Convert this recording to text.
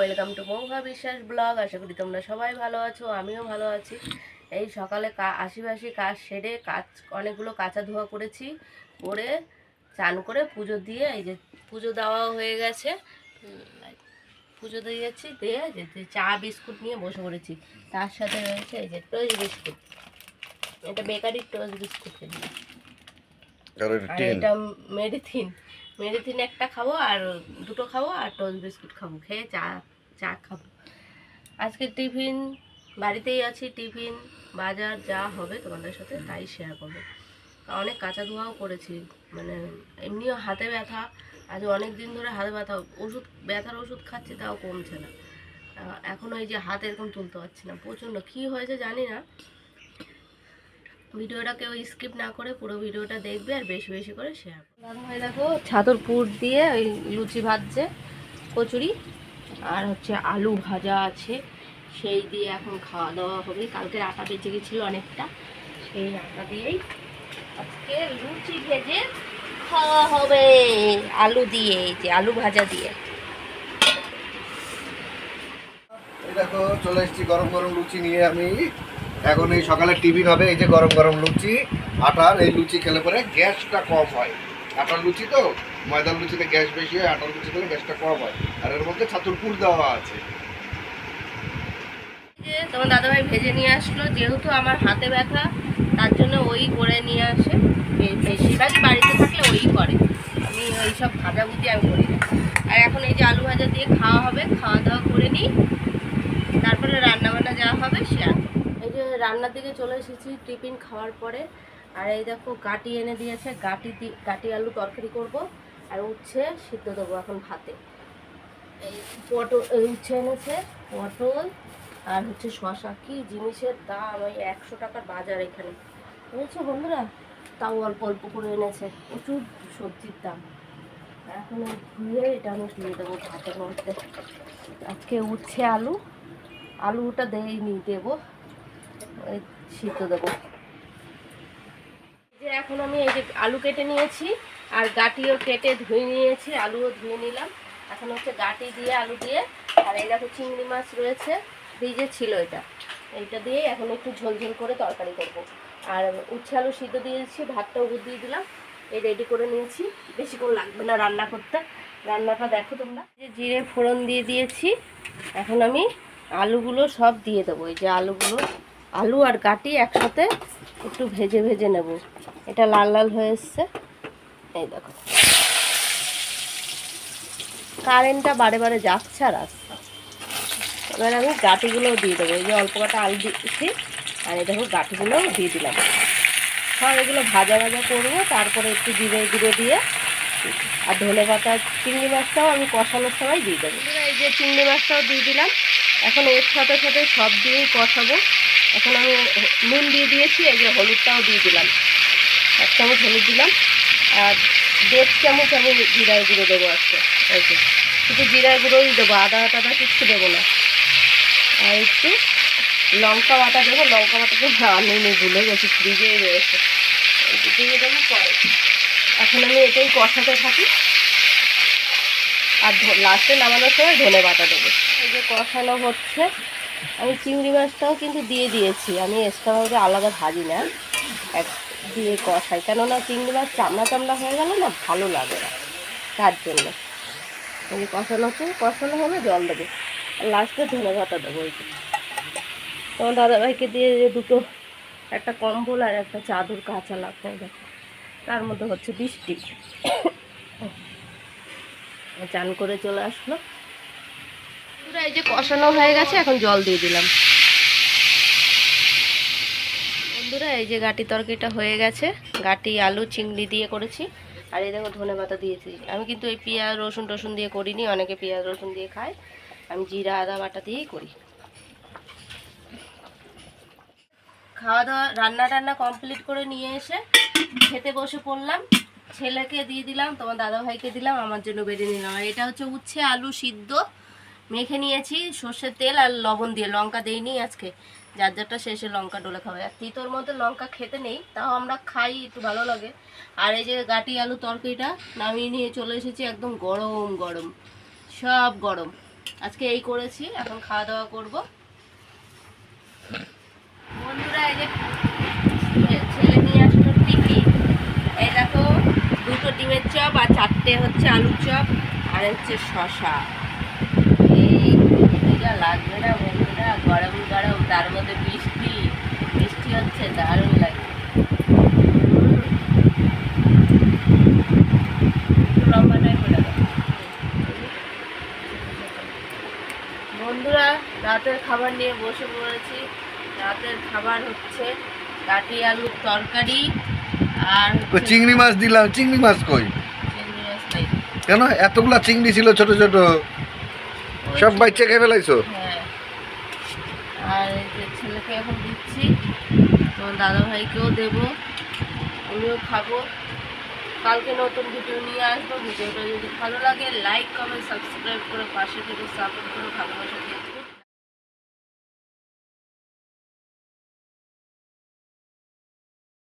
Welcome to মৌভা বিশ্বাস blog আশা করি তোমরা সবাই ভালো আছো আমিও ভালো আছি। এই সকালে কা আশিবাসি কাজ সেরে কাজ অনেকগুলো কাঁচা ধোয়া করেছি করে চান করে পুজো দিয়ে এই যে পুজো দেওয়া হয়ে গেছে। পুজো দিয়েছি দিয়ে যে চা বিস্কুট নিয়ে বসে পড়েছি। তার সাথে রয়েছে এই যে টোস্ট বিস্কুট। এটা বেকারির টোস্ট বিস্কুট। এটা মেডিথিন মেডিথিন একটা খাব আর দুটো খাব আর টোস্ট বিস্কুট খাব, খেয়ে চা চা খাব। আজকে টিফিন, বাড়িতেই আছি, টিফিন, বাজার যা হবে তোমাদের সাথে তাই শেয়ার করব। অনেক কাঁচা ধোয়াও করেছি মানে এমনিও হাতে ব্যথা, আজ অনেক দিন ধরে হাতে ব্যথা, ওষুধ, ব্যথার ওষুধ খাচ্ছি তাও কমছে না। এখন ওই যে হাত এরকম তুলতে পারছি না, প্রচণ্ড, কী হয়েছে জানি না। ভিডিওটা কেউ স্কিপ না করে পুরো ভিডিওটা দেখবে আর বেশি বেশি করে শেয়ার করবে। দেখো ছাতুর পুর দিয়ে ওই লুচি ভাজছে কচুরি আর হচ্ছে আলু ভাজা আছে। সেই দিয়ে এখন খাওয়া দাওয়া হবে। কালকে আটা বেঁচে গেছিল অনেকটা সেই আটা দিয়েই আজকে লুচি ভেজে খাওয়া হবে। আলু দিয়ে এই যে আলু ভাজা দিয়ে। দেখো চলে এসেছি গরম গরম লুচি নিয়ে আমি। এখন এই সকালে টিফিন হবে এই যে গরম গরম লুচি, আটার এই লুচি খেলে পরে গ্যাসটা কম হয়। আটার লুচি তো, ময়দার লুচিতে গ্যাস বেশি হয়, আটার লুচি খেলে গ্যাসটা কম হয়। আর এর মধ্যে ছাতুর পুর দেওয়া আছে। তোমার দাদাভাই ভেজে নিয়ে আসলো, যেহেতু আমার হাতে ব্যথা, তার জন্য ওই করে নিয়ে আসে। বে- বেশিরভাগই বাড়িতে থাকলে ওই করে। আমি ওই সব ভাজাভুজি আমি করি না। আর এখন এই যে আলু ভাজা দিয়ে খাওয়া হবে, খাওয়া দাওয়া করে নিই। তারপরে রান্না বান্না যা হবে যে রান্নার দিকে চলে এসেছি টিফিন খাওয়ার পরে। আর এই দেখো, গাটি এনে দিয়েছে। গাটি গাটি আলু তরকারি করব। আর উচ্ছে সিদ্ধ দেবো এখন ভাতে। এই পটল উচ্ছে এনেছে, পটল আর হচ্ছে শশা কি জিনিসের দাম, ওই একশো টাকার বাজার এখানে। বুঝেছ বন্ধুরা? তাও অল্প অল্প করে এনেছে। প্রচুর সবজির দাম। এখন ধুয়ে এটা আমি দিয়ে দেবো ভাতের মধ্যে। আজকে উচ্ছে আলু। আলুটা দেয়নি দেবো। সিদ্ধ দেবো। যে এখন আমি এই যে আলু কেটে নিয়েছি, আর গাটিও কেটে ধুয়ে নিয়েছি, আলুও ধুয়ে নিলাম। এখন হচ্ছে গাটি দিয়ে আলু দিয়ে, আর এই দেখো চিংড়ি মাছ রয়েছে ফ্রিজে ছিল এটা। এইটা দিয়ে এখন একটু ঝোল ঝোল করে তরকারি করব। আর উচ্ছে আলু সিদ্ধ দিয়েছি, ভাতটাও দিয়ে দিলাম, এই রেডি করে নিয়েছি। বেশিক্ষণ লাগবে না রান্না করতে। রান্নাটা দেখো তোমরা। যে জিরে ফোড়ন দিয়ে দিয়েছি, এখন আমি আলুগুলো সব দিয়ে দেবো। এই যে আলুগুলো আলু আর গাটি একসাথে একটু ভেজে ভেজে নেব। এটা লাল লাল হয়ে এসছে। এই দেখো। কারেন্টটা বারে বারে যাচ্ছে আর আসছে। এবার আমি গাটিগুলোও দিয়ে দেবো। এই যে অল্প কটা আলু দিয়েছি, আর এই দেখো গাটিগুলোও দিয়ে দিলাম। সব এগুলো ভাজা ভাজা করব, তারপরে একটু জিরে গুঁড়ো দিয়ে, আর ধনে পাতা, চিংড়ি মাছটাও আমি কষানোর সময় দিয়ে দেবো। এই যে চিংড়ি মাছটাও দিয়ে দিলাম। এখন এর সাথে সাথে সব দিয়েই কষাবো। এখন আমি নুন দিয়ে দিয়েছি, এই যে হলুদটাও দিয়ে দিলাম। এক চামচ হলুদ দিলাম, আর দেড় চামচ আমি জিরার গুঁড়ো দেবো আজকে, এই যে। শুধু জিরার গুঁড়োই দেবো, আদা টাদা কিচ্ছু দেবো না। আর একটু লঙ্কা বাটা দেবো, লঙ্কা বাটাকে আমি নি ভুলে গেছি, ফ্রিজেই রয়েছে। দিয়ে দেবো পরে। এখন আমি এটাই কষাতে থাকি। আর লাস্টে নামানোর সময় ধনে বাটা দেবো। এই যে কষানো হচ্ছে আমি চিংড়ি মাছটাও কিন্তু দিয়ে দিয়েছি। আমি এক্সট্রাভাবে আলাদা ভাজি না। এক দিয়ে কষাই। কেননা চিংড়ি মাছ চামড়া চামড়া হয়ে গেলে না ভালো লাগে না। তার জন্য। এই কষানো হচ্ছে কষানো হবে জল দেবো। আর লাস্টে ধনে পাতা দেবো ওই তোমার দাদাভাইকে দিয়ে দুটো একটা কম্বল আর একটা চাদর কাঁচা লাগতে দেখো। তার মধ্যে হচ্ছে বৃষ্টি। চান করে চলে আসলো। পুরো এই যে কষানো হয়ে গেছে, এখন জল দিয়ে দিলাম। বন্ধুরা, এই যে গাটি তরকারিটা হয়ে গেছে। গাটি, আলু, চিংড়ি দিয়ে করেছি। আর এই দেখো, ধনে পাতা দিয়েছি। আমি কিন্তু এই পেঁয়াজ, রসুন, টসুন দিয়ে করিনি, অনেকে পেঁয়াজ, রসুন দিয়ে খায়। আমি জিরা, আদা, বাটা দিয়েই করি। খাওয়া দাওয়া, রান্না টান্না কমপ্লিট করে নিয়ে এসে খেতে বসে পড়লাম। ছেলেকে দিয়ে দিলাম, তোমার দাদা ভাইকে দিলাম, আমার জন্য বেড়ে নিলাম। এটা হচ্ছে উচ্ছে, আলু সিদ্ধ। মেখে নিয়েছি, সর্ষের তেল আর লবণ দিয়ে। লঙ্কা দেইনি আজকে। যার যারটা শেষে লঙ্কা ডলে খাবে। আর তিতোর মধ্যে লঙ্কা খেতে নেই, তাও আমরা খাই, একটু ভালো লাগে। আর এই যে গাটি আলু তরকারিটা নামিয়ে নিয়ে চলে এসেছি একদম গরম গরম। সব গরম। আজকে এই করেছি, এখন খাওয়া দাওয়া করব। বন্ধুরা, এই যে ছেলে নিয়ে আসলো টিফিন। এই দেখো, দুটো ডিমের চপ আর চারটে হচ্ছে আলুর চপ, আর হচ্ছে শশা এই লাগবে না বন্ধুরা গরম গরম তার মধ্যে বৃষ্টি বৃষ্টি হচ্ছে দারুণ লাগে। বন্ধুরা রাতের খাবার নিয়ে বসে পড়েছি। রাতের খাবার হচ্ছে কাটি আলুর তরকারি আর চিংড়ি মাছ দিলাম। চিংড়ি মাছ কই? চিংড়ি মাছ নাই। কেন? এতগুলা চিংড়ি ছিল ছোট ছোট। সব বাচ্চা খেয়ে ফেলাইছো? হ্যাঁ। আর ছেলেকে এখন দিচ্ছি, তোমার দাদা ভাইকেও দেবো আমিও খাব। কালকে নতুন ভিডিও নিয়ে আসব। ভিডিওটা যদি ভালো লাগে লাইক কমেন্ট সাবস্ক্রাইব করে পাশে থেকে সাপোর্ট করে ভালোবাসা দিয়ে।